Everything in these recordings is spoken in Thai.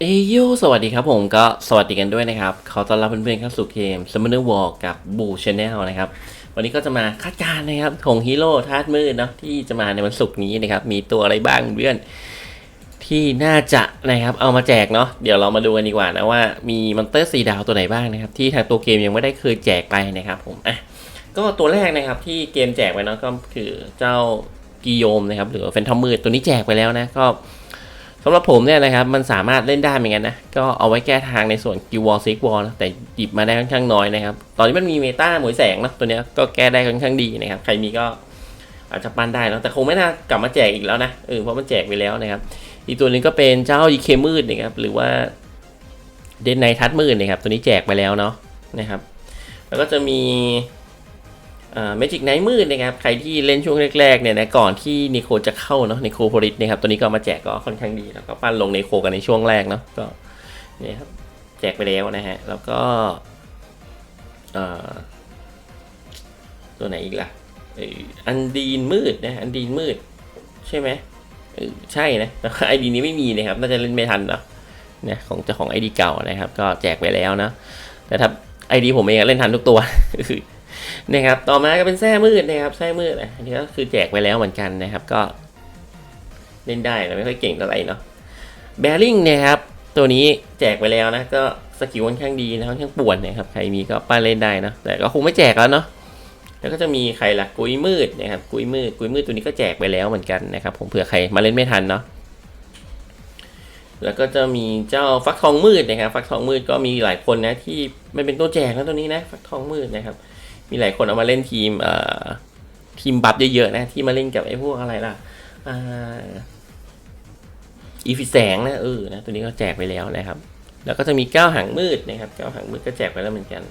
เอยโยสวัสดีครับผมก็สวัสดีกันด้วยนะครับเขอต้อนรับเพื่อนๆเข้าสู่เกม Summoner War กับบูชแนลนะครับ วันนี้ก็จะมาคาดการณ์นะครับของฮีโร่ธาตุมืดเนาะที่จะมาในวันศุกร์นี้นะครับ มีตัวอะไรบ้างเพื่อนที่น่าจะนะครับเอามาแจกเนาะเดี๋ยวเรามาดูกันดีกว่านะว่ามีมอนเตอร์สีดาวตัวไหนบ้างนะครับ ที่ทางตัวเกมยังไม่ได้เคยแจกไปนะครับผมอะก็ตัวแรกนะครับที่เกมแจกไปเนาะก็คือเจ้ากิโยมนะครับหรือแฟนทอมมืดตัวนี้แจกไปแล้วนะก็ สำหรับผมเนี่ยนะครับมันสามารถเล่นได้เหมือนกันนะ ก็เอาไว้แก้ทางในส่วนกิววอลซิกวอลนะแต่หยิบมาได้ค่อนข้างน้อยนะครับ ตอนนี้มันมีเมตาหมวยแสงนะตัวนี้ก็แก้ได้ค่อนข้างดีนะครับ ใครมีก็อาจจะปั้นได้แล้วแต่คงไม่น่ากลับมาแจกอีกแล้วนะเออเพราะมันแจกไปแล้วนะครับ อีกตัวหนึงก็เป็นเจ้าดีเคมืดนะครับหรือว่าเดนไนทัดมืดนะครับตัวนี้แจกไปแล้วเนาะนะครับ แล้วก็จะมี เมจิกไนท์มืดนะครับ ใครที่เล่นช่วงแรกๆเนี่ยนะก่อนที่นิโคจะเข้าเนาะนิโคโพลิสนะครับตัวนี้ก็มาแจกก็ค่อนข้างดีแล้วก็ปั้นลงในโคกันในช่วงแรกเนาะก็เนี่ยครับแจกไปแล้วนะฮะ แล้วก็เอ่อตัวไหนอีกล่ะเอ่ออันดีนมืดนะอันดีนมืด ใช่ไหมใช่นะแต่ไอดีนี้ไม่มีนะครับ น่าจะเล่นไม่ทันเนาะเนี่ยของเจ้าของไอดีเก่านะครับ ก็แจกไปแล้วนะแต่ถ้าไอดีผมเองเล่นทันทุกตัว นะครับต่อมาก็เป็นแส้มืดนะครับแส้มืดอันนี้ก็คือแจกไปแล้วเหมือนกันนะครับก็เล่นได้แต่ไม่ค่อยเก่งเท่าไหร่เนาะแบริ่งนะครับตัวนี้แจกไปแล้วนะก็สกิลค่อนข้างดีนะค่อนข้างป่วนนะครับใครมีก็ป้าเล่นได้นะแต่ก็คงไม่แจกแล้วเนาะแล้วก็จะมีใครล่ะกุยมืดนะครับกุยมืดกุยมืดตัวนี้ก็แจกไปแล้วเหมือนกันนะครับ ผมเผื่อใครมาเล่นไม่ทันเนาะแล้วก็จะมีเจ้าฟักทองมืดนะครับ ฟักทองมืดก็มีหลายคนนะที่ไม่เป็นตัวแจกนะตัวนี้นะฟักทองมืดนะครับ มีหลายคนเอามาเล่นทีมเอ่อทีมบัฟเยอะๆนะ ที่มาเล่นกับไอ้พวกอะไรล่ะอีฟิแสงนะเออนะตัวนี้ก็แจกไปแล้วนะครับ แล้วก็จะมีก้าวหางมืดนะครับก้าวหางมืดก็แจกไปแล้วเหมือนกัน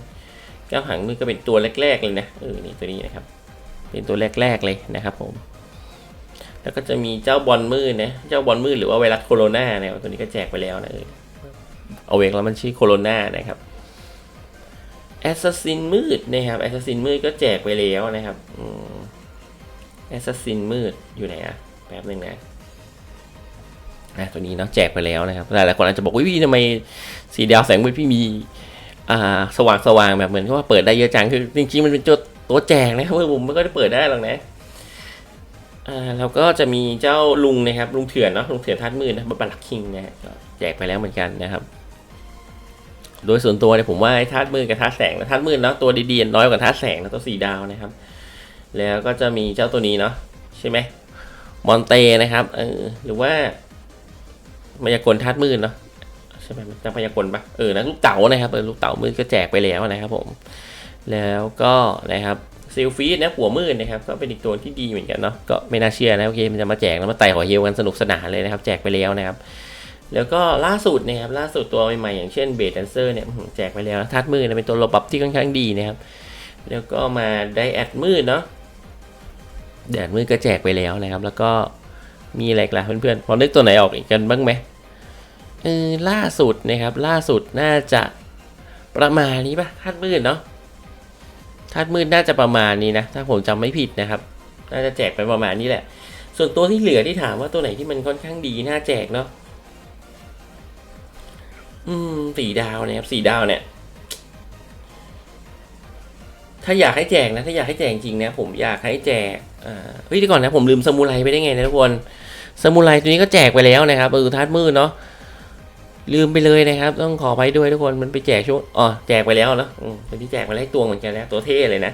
ก้าวหางมืดก็เป็นตัวแรก ๆ เลยนะเออนี่ตัวนี้นะครับ เป็นตัวแรก ๆเลยนะครับผม แล้วก็จะมีเจ้าบอลมืดนะเจ้าบอลมืดหรือว่าไวรัสโคโรนาเนี่ยตัวนี้ก็แจกไปแล้วนะเออเอาเวกแล้วมันชื่อโคโรนานะครับ แอสซัสซินมืดนะครับแอสซัสซินมืดก็แจกไปแล้วนะครับแอสซัสซินมืดอยู่ไหนอะแป๊บหนึงนะนะตัวนี้เนาะแจกไปแล้วนะครับหลายๆคนอาจจะบอกว่าพี่ทำไมสีดาวแสงมืดพี่มีอ่าสว่างสว่างแบบเหมือนกับว่าเปิดได้เยอะจังคือจริงๆมันเป็นตัวตัวแจกนะครับเมื่อผมไม่ก็ได้เปิดได้หรอกนะอ่าแล้วก็จะมีเจ้าลุงนะครับลุงเถื่อนเนาะลุงเถื่อนทัดมืดนะบัลลักคิงนะแจกไปแล้วเหมือนกันนะครับ โดยส่วนตัวเนี่ยผมว่าไอ้ธาตุมืดกับธาตุแสงนะธาตุมืดเนาะตัวดีๆน้อยกว่าธาตุแสงนะตัวสีดาวนะครับ แล้วก็จะมีเจ้าตัวนี้เนาะใช่ไหมมอนเตนะครับเออหรือว่ามายากลธาตุมืดเนาะใช่ไหมมันจะมายากลปะเออนะลูกเต๋านะครับเออลูกเต๋ามืดก็แจกไปแล้วนะครับผม แล้วก็นะครับซิลฟีดนะหัวมืดนะครับก็เป็นอีกตัวที่ดีเหมือนกันเนาะก็ไม่น่าเชื่อนะโอเคมันจะมาแจกแล้วมาไต่หัวเฮลกันสนุกสนานเลยนะครับ แจกไปแล้วนะครับ แล้วก็ล่าสุดนะครับล่าสุดตัวใหม่ๆอย่างเช่นเบดแดนเซอร์เนี่ยแจกไปแล้วทัดมืดนะเป็นตัวหลบบัฟที่ค่อนข้างดีนะครับ แล้วก็มาไดแอดมืดเนาะแดดมืดก็แจกไปแล้วนะครับ แล้วก็มีอะไรกล่ะเพื่อนๆพอนึกตัวไหนออกอีกกันบ้างไหมเออล่าสุดนะครับ ล่าสุดน่าจะประมาณนี้ปะทัดมืดเนาะทัดมืดน่าจะประมาณนี้นะถ้าผมจำไม่ผิดนะครับ น่าจะแจกไปประมาณนี้แหละ ส่วนตัวที่เหลือที่ถามว่าตัวไหนที่มันค่อนข้างดีน่าแจกเนาะ อืมสี่ดาวนะครับสี่ดาวเนี่ย ถ้าอยากให้แจกนะ ถ้าอยากให้แจกจริงนะผมอยากให้แจกอ่าเฮ้ยเดี๋ยวก่อนนะผมลืมสมุไรไปได้ไงนะทุกคนสมุไรตัวนี้ก็แจกไปแล้วนะครับเออทัดมืดเนาะลืมไปเลยนะครับ ต้องขอไปด้วยทุกคนมันไปแจกช่วงอ๋อแจกไปแล้วเนาะอืมตัวที่แจกไปแล้วตัวเหมือนกันนะตัวเท่เลยนะ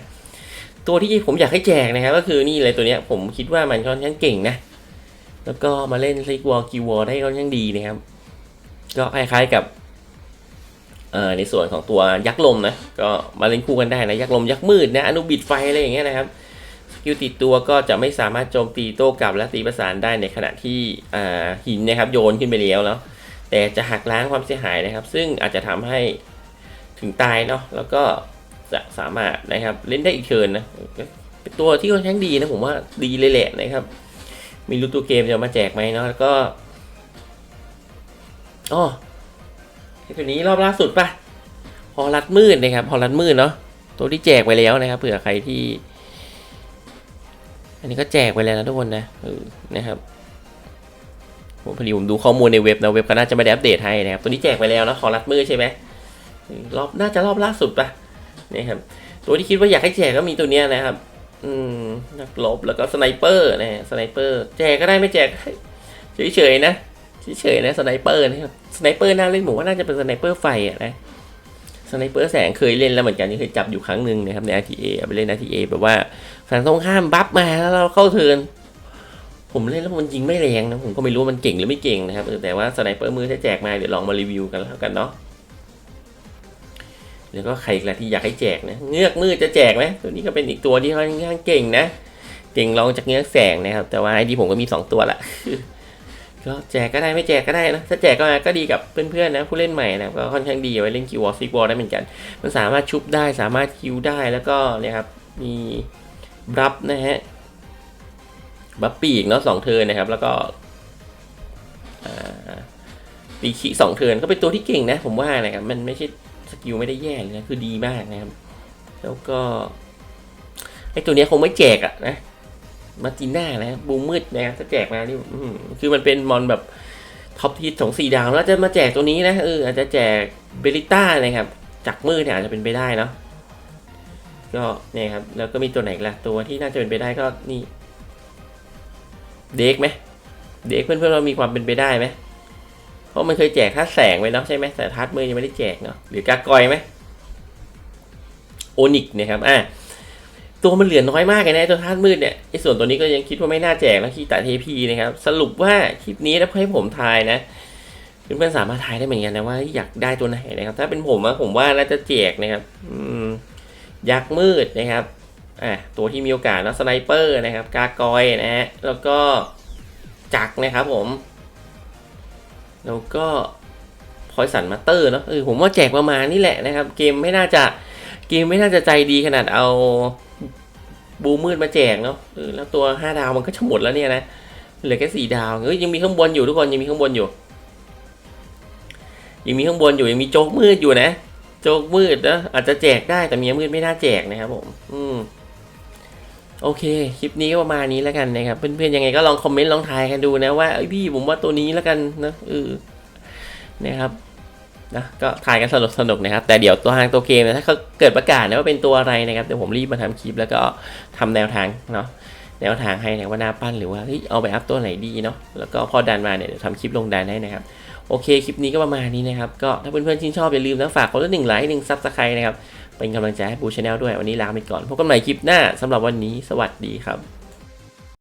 ตัวที่ผมอยากให้แจกนะครับ ก็คือนี่เลยตัวเนี้ย ผมคิดว่ามันค่อนข้างเก่งนะแล้วก็มาเล่นซิกวอลกิวอลได้ค่อนข้างดีนะครับ ก็คล้ายๆกับ ในส่วนของตัวยักษ์ลมนะก็มาเล่นคู่กันได้นะยักษ์ลมยักษ์มืดนะอนุบิดไฟอะไรอย่างเงี้ยนะครับสกิลติดตัวก็จะไม่สามารถโจมตีโต้กลับและตีประสานได้ในขณะที่หินนะครับโยนขึ้นไปแล้วเนาะแต่จะหักล้างความเสียหายนะครับ ซึ่งอาจจะทำให้ถึงตายเนาะแล้วก็จะสามารถนะครับเล่นได้อีกเทินนะเป็นตัวที่ค่อนข้างดีนะผมว่าดีเลยแหละนะครับม่รู้ตัวเกมจะมาแจกไหมเนาะแล้วก็อ๋อ ตัวนี้รอบล่าสุดปะฮอลัดมืดนะครับฮอลัดมืดเนาะตัวที่แจกไปแล้วนะครับ เผื่อใครที่ อันนี้ก็แจกไปแล้วนะทุกคนนะนะครับผมพอดีผมดูข้อมูลในเว็บนะเว็บก็น่าจะไม่ได้อัปเดตให้นะครับตัวนี้แจกไปแล้วนะขอรัดมือใช่ไหมรอบน่าจะรอบล่าสุดปะนี่ครับตัวที่คิดว่าอยากให้แจกก็มีตัวเนี้ยนะครับ อืมนักรบแล้วก็สไนเปอร์นะสไนเปอร์แจกก็ได้ไม่แจกเฉยๆนะ เฉยๆนะสไนเปอร์นะครับสไนเปอร์น่าเล่นผมว่าน่าจะเป็นสไนเปอร์ไฟอะนะสไนเปอร์แสงเคยเล่นแล้วเหมือนกันเคยจับอยู่ครั้งหนึ่งนะครับใน RTA เอาไปเล่น RTA แบบว่าฝั่งตรงข้ามบัฟมาแล้วเราเข้าเทินผมเล่นแล้วมันยิงไม่แรงนะผมก็ไม่รู้มันเก่งหรือไม่เก่งนะครับแต่ว่าสไนเปอร์มือถ้าแจกมาเดี๋ยวลองมารีวิวกันแล้วกันเนาะแล้วก็ใครอีกละที่อยากให้แจกนะเงือกมือจะแจกไหมตัวนี้ก็เป็นอีกตัวที่ค่อนข้างเก่งนะ เก่งรองจากเงือกแสงนะครับ แต่ว่าไอดีผมก็มี 2 ตัวละ ก็แจกก็ได้ไม่แจกก็ได้นะถ้าแจกก็ก็ดีกับเพื่อนๆนะผู้เล่นใหม่นะก็ค่อนข้างดีเอาไว้เล่นคิววอลฟิกวอลได้เหมือนกัน มันสามารถชุบได้สามารถคิวได้แล้วก็เนี่ยครับมีรับนะฮะบัฟปีกเนาะสองเทินนะครับ แล้วก็ปีกขีสองเทินก็เป็นตัวที่เก่งนะ ผมว่านะครับมันไม่ใช่สกิลไม่ได้แย่เลยนะคือดีมากนะครับ แล้วก็ไอตัวนี้คงไม่แจกอะนะ มาติน่านะบูมืดนะครับถ้าแจกมานี่คือมันเป็นมอนแบบท็อปทีสองสี่ดาวแล้วจะมาแจกตัวนี้นะเอออาจจะแจกเบลิต้านะครับจากมืดเนี่ยอาจจะเป็นไปได้เนาะก็เนี่ยครับแล้วก็มีตัวไหนล่ะตัวที่น่าจะเป็นไปได้ก็นี่เด็กไหมเด็กเพื่อนๆเรามีความเป็นไปได้ไหมเพราะมันเคยแจกทัดแสงไว้เนาะใช่ไหมแต่ทัดมือยังไม่ได้แจกเนาะหรือกากอยไหมโอนิกนะครับอะ ตัวมันเหลือน้อยมากเลยนะตัวธาตุมืดเนี่ยไอ้ส่วนตัวนี้ก็ยังคิดว่าไม่น่าแจกนะคีตาเทพีนะครับ สรุปว่าคลิปนี้ถ้าให้ผมทายนะเพื่อนๆสามารถทายได้เหมือนกันนะว่าอยากได้ตัวไหนนะครับ ถ้าเป็นผมอะผมว่าน่าจะแจกนะครับอืมยักษ์มืดนะครับอะตัวที่มีโอกาสนะสไนเปอร์นะครับ กากอยนะฮะแล้วก็จักนะครับผม แล้วก็พอยสันมาเตอร์เนาะเออผมว่าแจกประมาณนี้แหละนะครับ เกมไม่น่าจะเกมไม่น่าจะใจดีขนาดเอา บูมืดมาแจกเนาะแล้วตัวห้าดาวมันก็จะหมดแล้วเนี่ยนะเหลือแค่สี่ดาวเฮ้ยยังมีข้างบนอยู่ทุกคนยังมีข้างบนอยู่ ยังมีข้างบนอยู่ยังมีโจ๊กมืดอยู่นะ โจ๊กมืดนะอาจจะแจกได้แต่เมียมืดไม่น่าแจกนะครับผม อืมโอเค คลิปนี้ก็ประมาณนี้แล้วกันนะครับ เพื่อนๆยังไงก็ลองคอมเมนต์ลองทายกันดูนะว่าพี่ผมว่าตัวนี้แล้วกันนะเออนะครับ นะก็ทายกันสนุกสนุกนะครับ แต่เดี๋ยวตัวทางตัวเกมนะถ้าเขาเกิดประกาศนะว่าเป็นตัวอะไรนะครับเดี๋ยวผมรีบมาทำคลิปแล้วก็ทำแนวทางเนาะแนวทางให้นะว่าหน้าปั้นหรือว่าเฮ้ยเอาไปอัพตัวไหนดีเนาะแล้วก็พอดันมาเนี่ยเดี๋ยวทำคลิปลงดันให้นะครับโอเคคลิปนี้ก็ประมาณนี้นะครับก็ถ้าเพื่อนๆชื่นชอบอย่าลืมนะฝากคนละหนึ่งไลค์หนึ่งซับสไครต์นะครับเป็นกำลังใจให้บูชาแนลด้วยวันนี้ลาไปก่อนพบกันใหม่คลิปหน้าสำหรับวันนี้สวัสดีครับ